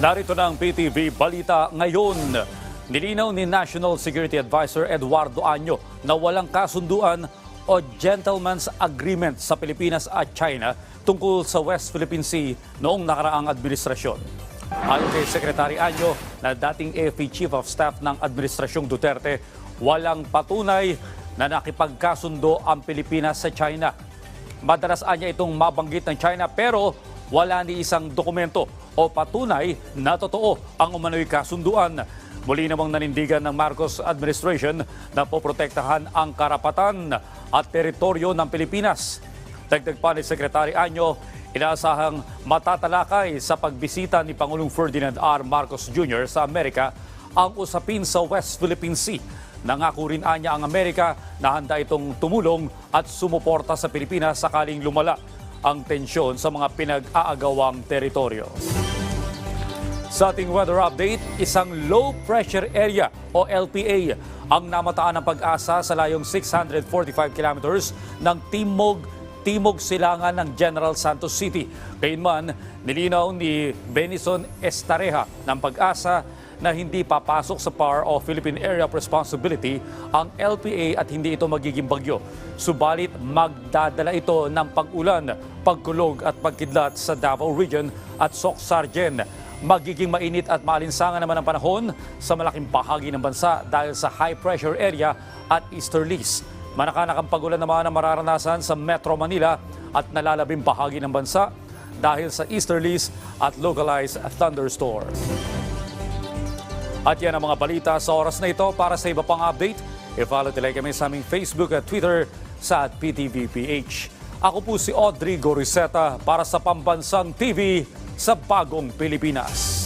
Narito na ang PTV Balita ngayon. Nilinaw ni National Security Advisor Eduardo Año na walang kasunduan o gentleman's agreement sa Pilipinas at China tungkol sa West Philippine Sea noong nakaraang administrasyon. Ayon kay Secretary Año na dating AFP Chief of Staff ng Administrasyong Duterte, walang patunay na nakipagkasundo ang Pilipinas sa China. Madalas anya itong mabanggit ng China pero wala ni isang dokumento o patunay na totoo ang umano'y kasunduan. Muli namang nanindigan ng Marcos administration na poprotektahan ang karapatan at teritoryo ng Pilipinas. Dagdag pa ni Secretary Anyo, inaasahang matatalakay sa pagbisita ni Pangulong Ferdinand R. Marcos Jr. sa Amerika ang usapin sa West Philippine Sea. Nangako rin anya ang Amerika na handa itong tumulong at sumuporta sa Pilipinas sakaling lumala ang tensyon sa mga pinag-aagawang teritoryo. Sa ating weather update, isang low pressure area o LPA ang namataan ng pag-asa sa layong 645 kilometers ng Timog Timog Silangan ng General Santos City. Gayunman, nilinaw ni Benison Estareja ng pag-asa na hindi papasok sa PAR o Philippine Area of Responsibility ang LPA at hindi ito magiging bagyo. Subalit magdadala ito ng pag-ulan, pagkulog at pagkidlat sa Davao Region at Soc-Sargen. Magiging mainit at maalinsangan naman ang panahon sa malaking bahagi ng bansa dahil sa high pressure area at easterlies. Manakanak ang pagulan naman ang mararanasan sa Metro Manila at nalalabing bahagi ng bansa dahil sa easterlies at localized thunderstorms. At yan ang mga balita sa oras na ito para sa iba pang update. I-follow nila kami sa aming Facebook at Twitter sa PTVPH. Ako po si Audrey Goriseta para sa Pambansang TV sa Bagong Pilipinas.